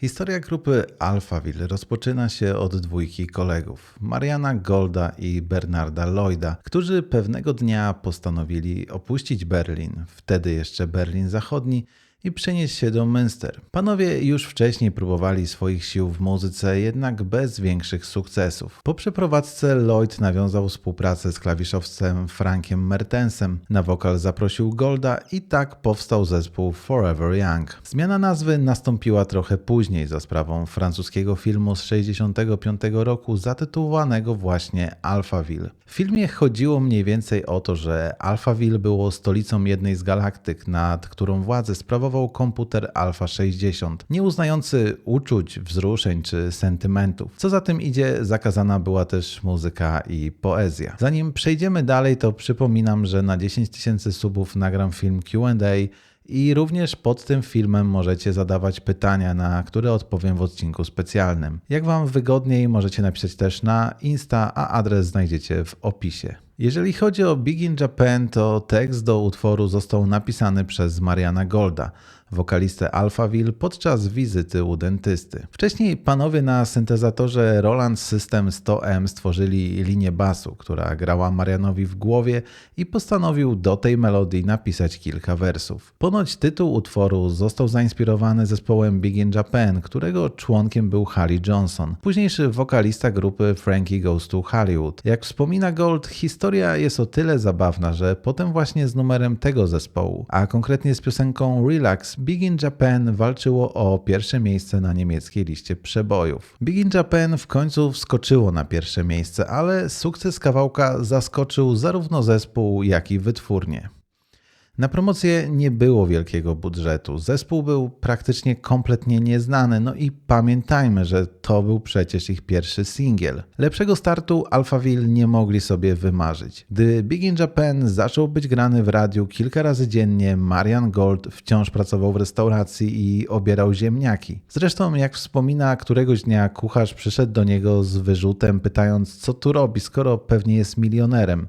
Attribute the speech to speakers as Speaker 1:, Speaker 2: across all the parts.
Speaker 1: Historia grupy Alphaville rozpoczyna się od dwójki kolegów, Mariana Golda i Bernarda Lloyda, którzy pewnego dnia postanowili opuścić Berlin, wtedy jeszcze Berlin Zachodni, i przenieść się do Münster. Panowie już wcześniej próbowali swoich sił w muzyce, jednak bez większych sukcesów. Po przeprowadzce Lloyd nawiązał współpracę z klawiszowcem Frankiem Mertensem. Na wokal zaprosił Golda i tak powstał zespół Forever Young. Zmiana nazwy nastąpiła trochę później za sprawą francuskiego filmu z 1965 roku zatytułowanego właśnie Alphaville. W filmie chodziło mniej więcej o to, że Alphaville było stolicą jednej z galaktyk, nad którą władzę sprawował sprawował komputer Alpha 60, nie uznający uczuć, wzruszeń czy sentymentów. Co za tym idzie, zakazana była też muzyka i poezja. Zanim przejdziemy dalej, to przypominam, że na 10 tysięcy subów nagram film QA i również pod tym filmem możecie zadawać pytania, na które odpowiem w odcinku specjalnym. Jak Wam wygodniej, możecie napisać też na Insta, a adres znajdziecie w opisie. Jeżeli chodzi o Big in Japan, to tekst do utworu został napisany przez Mariana Golda wokalistę Alphaville podczas wizyty u dentysty. Wcześniej panowie na syntezatorze Roland System 100M stworzyli linię basu, która grała Marianowi w głowie i postanowił do tej melodii napisać kilka wersów. Ponoć tytuł utworu został zainspirowany zespołem Big in Japan, którego członkiem był Hallie Johnson, późniejszy wokalista grupy Frankie Goes to Hollywood. Jak wspomina Gold, historia jest o tyle zabawna, że potem właśnie z numerem tego zespołu, a konkretnie z piosenką Relax Big in Japan walczyło o pierwsze miejsce na niemieckiej liście przebojów. Big in Japan w końcu wskoczyło na pierwsze miejsce, ale sukces kawałka zaskoczył zarówno zespół, jak i wytwórnię. Na promocję nie było wielkiego budżetu. Zespół był praktycznie kompletnie nieznany, no i pamiętajmy, że to był przecież ich pierwszy singiel. Lepszego startu Alphaville nie mogli sobie wymarzyć. Gdy Big in Japan zaczął być grany w radiu kilka razy dziennie, Marian Gold wciąż pracował w restauracji i obierał ziemniaki. Zresztą, jak wspomina, któregoś dnia kucharz przyszedł do niego z wyrzutem, pytając, co tu robi, skoro pewnie jest milionerem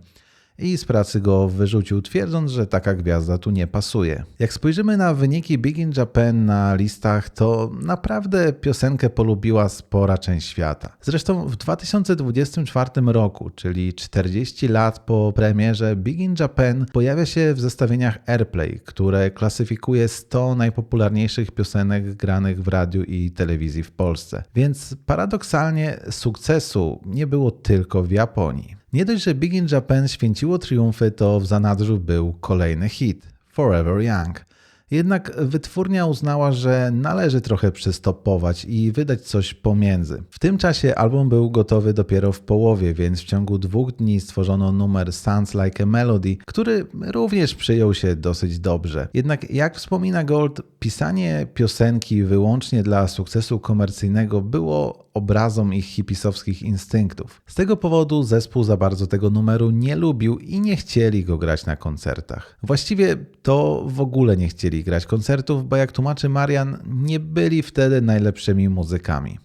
Speaker 1: i z pracy go wyrzucił, twierdząc, że taka gwiazda tu nie pasuje. Jak spojrzymy na wyniki Big in Japan na listach, to naprawdę piosenkę polubiła spora część świata. Zresztą w 2024 roku, czyli 40 lat po premierze, Big in Japan pojawia się w zestawieniach Airplay, które klasyfikuje 100 najpopularniejszych piosenek granych w radiu i telewizji w Polsce. Więc paradoksalnie sukcesu nie było tylko w Japonii. Nie dość, że Big in Japan święciło triumfy, to w zanadrzu był kolejny hit Forever Young. Jednak wytwórnia uznała, że należy trochę przystopować i wydać coś pomiędzy. W tym czasie album był gotowy dopiero w połowie, więc w ciągu dwóch dni stworzono numer Sounds Like a Melody, który również przyjął się dosyć dobrze. Jednak jak wspomina Gold, pisanie piosenki wyłącznie dla sukcesu komercyjnego było obrazom ich hipisowskich instynktów. Z tego powodu zespół za bardzo tego numeru nie lubił i nie chcieli go grać na koncertach. Właściwie to w ogóle nie chcieli grać koncertów, bo jak tłumaczy Marian, nie byli wtedy najlepszymi muzykami.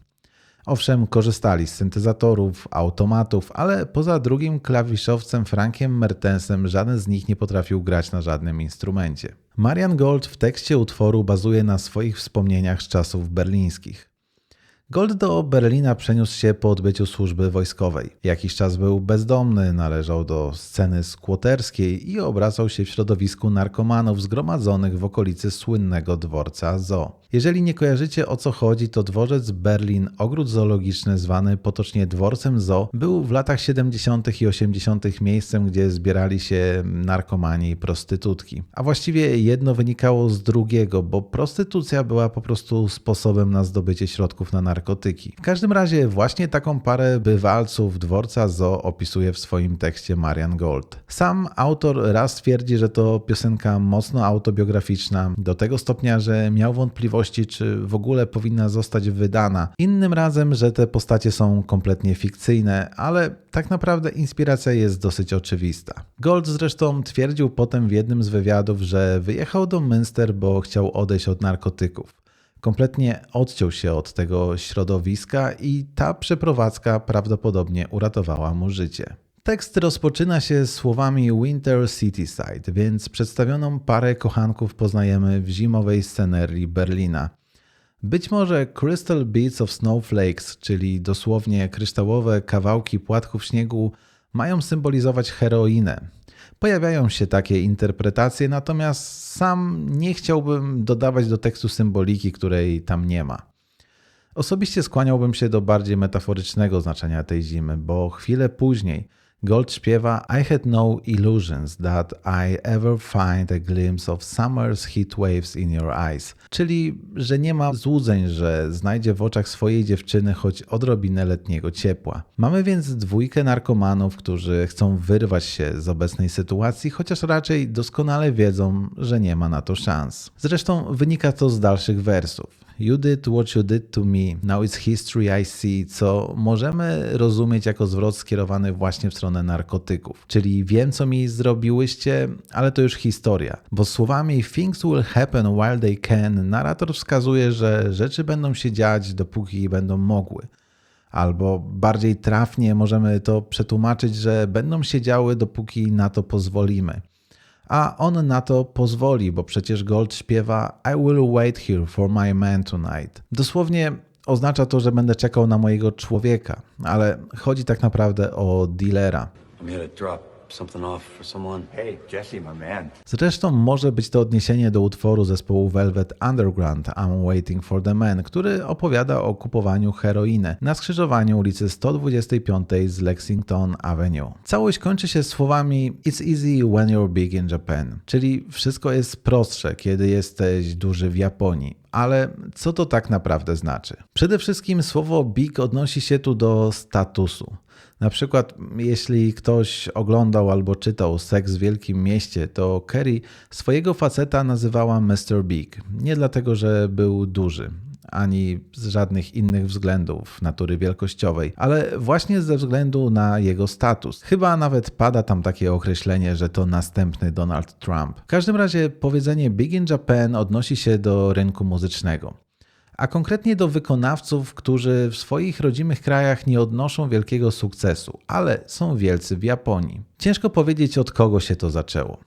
Speaker 1: Owszem, korzystali z syntezatorów, automatów, ale poza drugim klawiszowcem Frankiem Mertensem żaden z nich nie potrafił grać na żadnym instrumencie. Marian Gold w tekście utworu bazuje na swoich wspomnieniach z czasów berlińskich. Gold do Berlina przeniósł się po odbyciu służby wojskowej. Jakiś czas był bezdomny, należał do sceny skłoterskiej i obracał się w środowisku narkomanów zgromadzonych w okolicy słynnego dworca Zoo. Jeżeli nie kojarzycie o co chodzi, to dworzec Berlin, ogród zoologiczny zwany potocznie dworcem Zoo, był w latach 70. i 80. miejscem, gdzie zbierali się narkomani i prostytutki. A właściwie jedno wynikało z drugiego, bo prostytucja była po prostu sposobem na zdobycie środków na narkotyki. W każdym razie właśnie taką parę bywalców dworca Zoo opisuje w swoim tekście Marian Gold. Sam autor raz twierdzi, że to piosenka mocno autobiograficzna, do tego stopnia, że miał wątpliwości, czy w ogóle powinna zostać wydana. Innym razem, że te postacie są kompletnie fikcyjne, ale tak naprawdę inspiracja jest dosyć oczywista. Gold zresztą twierdził potem w jednym z wywiadów, że wyjechał do Münster, bo chciał odejść od narkotyków kompletnie odciął się od tego środowiska i ta przeprowadzka prawdopodobnie uratowała mu życie. Tekst rozpoczyna się słowami Winter Cityside, więc przedstawioną parę kochanków poznajemy w zimowej scenerii Berlina. Być może Crystal Beads of Snowflakes, czyli dosłownie kryształowe kawałki płatków śniegu, mają symbolizować heroinę. Pojawiają się takie interpretacje, natomiast sam nie chciałbym dodawać do tekstu symboliki, której tam nie ma. Osobiście skłaniałbym się do bardziej metaforycznego znaczenia tej zimy, bo chwilę później Gold śpiewa I had no illusions that I ever find a glimpse of summer's heat waves in your eyes. Czyli, że nie ma złudzeń, że znajdzie w oczach swojej dziewczyny choć odrobinę letniego ciepła. Mamy więc dwójkę narkomanów, którzy chcą wyrwać się z obecnej sytuacji, chociaż raczej doskonale wiedzą, że nie ma na to szans. Zresztą wynika to z dalszych wersów. You did what you did to me, now it's history I see, co możemy rozumieć jako zwrot skierowany właśnie w stronę narkotyków. Czyli wiem, co mi zrobiłyście, ale to już historia. Bo słowami things will happen while they can, narrator wskazuje, że rzeczy będą się dziać, dopóki będą mogły. Albo bardziej trafnie możemy to przetłumaczyć, że będą się działy, dopóki na to pozwolimy a on na to pozwoli, bo przecież Gold śpiewa I will wait here for my man tonight. Dosłownie oznacza to, że będę czekał na mojego człowieka, ale chodzi tak naprawdę o dealera. I'm here to drop something off for someone. Hey, Jesse, my man. Zresztą może być to odniesienie do utworu zespołu Velvet Underground I'm Waiting for the Man, który opowiada o kupowaniu heroiny na skrzyżowaniu ulicy 125 z Lexington Avenue. Całość kończy się słowami It's easy when you're big in Japan, czyli wszystko jest prostsze, kiedy jesteś duży w Japonii. Ale co to tak naprawdę znaczy? Przede wszystkim słowo big odnosi się tu do statusu. Na przykład, jeśli ktoś oglądał albo czytał Seks w Wielkim Mieście, to Kerry swojego faceta nazywała Mr. Big. Nie dlatego, że był duży, ani z żadnych innych względów natury wielkościowej, ale właśnie ze względu na jego status. Chyba nawet pada tam takie określenie, że to następny Donald Trump. W każdym razie powiedzenie Big in Japan odnosi się do rynku muzycznego a konkretnie do wykonawców, którzy w swoich rodzimych krajach nie odnoszą wielkiego sukcesu, ale są wielcy w Japonii. Ciężko powiedzieć, od kogo się to zaczęło.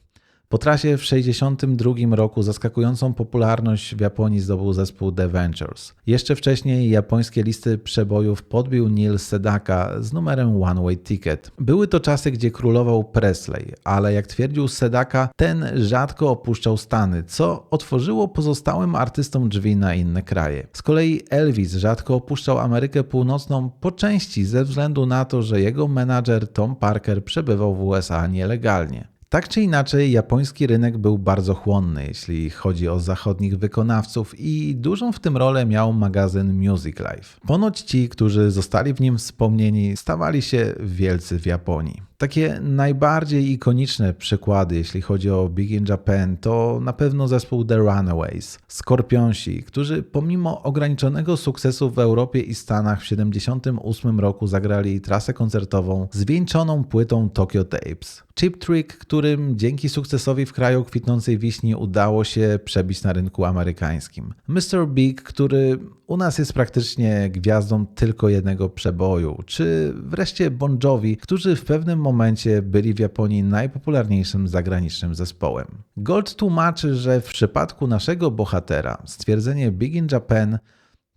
Speaker 1: Po trasie w 1962 roku zaskakującą popularność w Japonii zdobył zespół The Ventures. Jeszcze wcześniej japońskie listy przebojów podbił Neil Sedaka z numerem One Way Ticket. Były to czasy, gdzie królował Presley, ale jak twierdził Sedaka, ten rzadko opuszczał Stany, co otworzyło pozostałym artystom drzwi na inne kraje. Z kolei Elvis rzadko opuszczał Amerykę Północną po części ze względu na to, że jego menadżer Tom Parker przebywał w USA nielegalnie. Tak czy inaczej, japoński rynek był bardzo chłonny, jeśli chodzi o zachodnich wykonawców, i dużą w tym rolę miał magazyn Music Life. Ponoć ci, którzy zostali w nim wspomnieni, stawali się wielcy w Japonii. Takie najbardziej ikoniczne przykłady, jeśli chodzi o Big in Japan, to na pewno zespół The Runaways, Skorpionsi, którzy pomimo ograniczonego sukcesu w Europie i Stanach w 1978 roku zagrali trasę koncertową zwieńczoną płytą Tokyo Tapes. Chip Trick, którym dzięki sukcesowi w kraju kwitnącej wiśni udało się przebić na rynku amerykańskim. Mr. Big, który u nas jest praktycznie gwiazdą tylko jednego przeboju, czy wreszcie Bon Jovi, którzy w pewnym momencie byli w Japonii najpopularniejszym zagranicznym zespołem. Gold tłumaczy, że w przypadku naszego bohatera stwierdzenie Big in Japan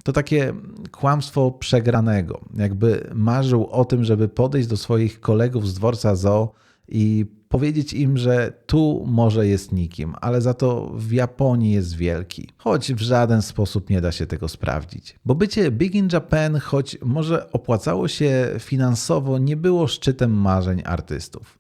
Speaker 1: to takie kłamstwo przegranego. Jakby marzył o tym, żeby podejść do swoich kolegów z dworca zoo i powiedzieć im, że tu może jest nikim, ale za to w Japonii jest wielki. Choć w żaden sposób nie da się tego sprawdzić. Bo bycie Big in Japan, choć może opłacało się finansowo, nie było szczytem marzeń artystów.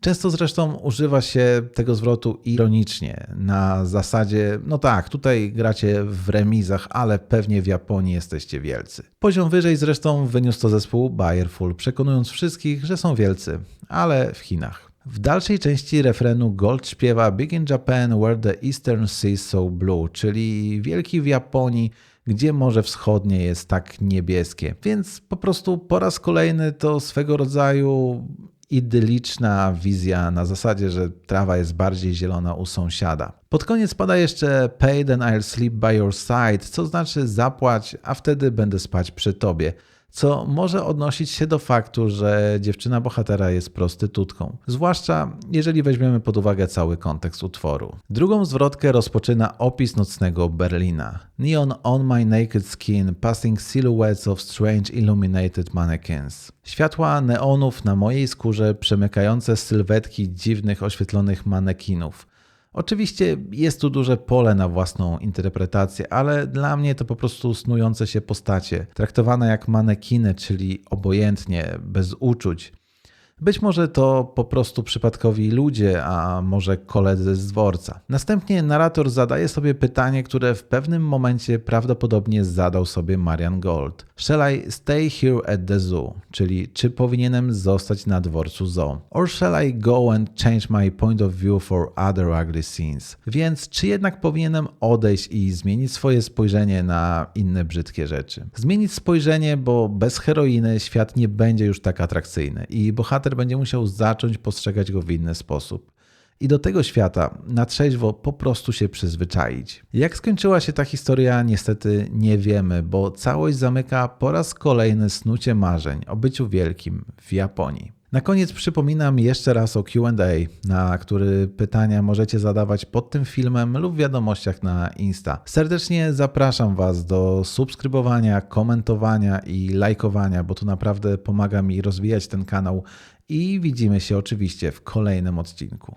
Speaker 1: Często zresztą używa się tego zwrotu ironicznie, na zasadzie, no tak, tutaj gracie w remizach, ale pewnie w Japonii jesteście wielcy. Poziom wyżej zresztą wyniósł to zespół Bayerful, przekonując wszystkich, że są wielcy, ale w Chinach. W dalszej części refrenu Gold śpiewa Big in Japan where the eastern sea is so blue, czyli wielki w Japonii, gdzie Morze Wschodnie jest tak niebieskie. Więc po prostu po raz kolejny to swego rodzaju idyliczna wizja na zasadzie, że trawa jest bardziej zielona u sąsiada. Pod koniec pada jeszcze Pay then I'll sleep by your side, co znaczy zapłać, a wtedy będę spać przy tobie co może odnosić się do faktu, że dziewczyna bohatera jest prostytutką, zwłaszcza jeżeli weźmiemy pod uwagę cały kontekst utworu. Drugą zwrotkę rozpoczyna opis nocnego Berlina. Neon on my naked skin, passing silhouettes of strange illuminated mannequins. Światła neonów na mojej skórze przemykające sylwetki dziwnych oświetlonych manekinów. Oczywiście jest tu duże pole na własną interpretację, ale dla mnie to po prostu snujące się postacie, traktowane jak manekiny, czyli obojętnie, bez uczuć. Być może to po prostu przypadkowi ludzie, a może koledzy z dworca. Następnie narrator zadaje sobie pytanie, które w pewnym momencie prawdopodobnie zadał sobie Marian Gold. Shall I stay here at the zoo? Czyli czy powinienem zostać na dworcu zoo? Or shall I go and change my point of view for other ugly scenes? Więc czy jednak powinienem odejść i zmienić swoje spojrzenie na inne brzydkie rzeczy? Zmienić spojrzenie, bo bez heroiny świat nie będzie już tak atrakcyjny i bohater będzie musiał zacząć postrzegać go w inny sposób. I do tego świata na trzeźwo po prostu się przyzwyczaić. Jak skończyła się ta historia, niestety nie wiemy, bo całość zamyka po raz kolejny snucie marzeń o byciu wielkim w Japonii. Na koniec przypominam jeszcze raz o QA, na który pytania możecie zadawać pod tym filmem lub w wiadomościach na Insta. Serdecznie zapraszam Was do subskrybowania, komentowania i lajkowania, bo to naprawdę pomaga mi rozwijać ten kanał i widzimy się oczywiście w kolejnym odcinku.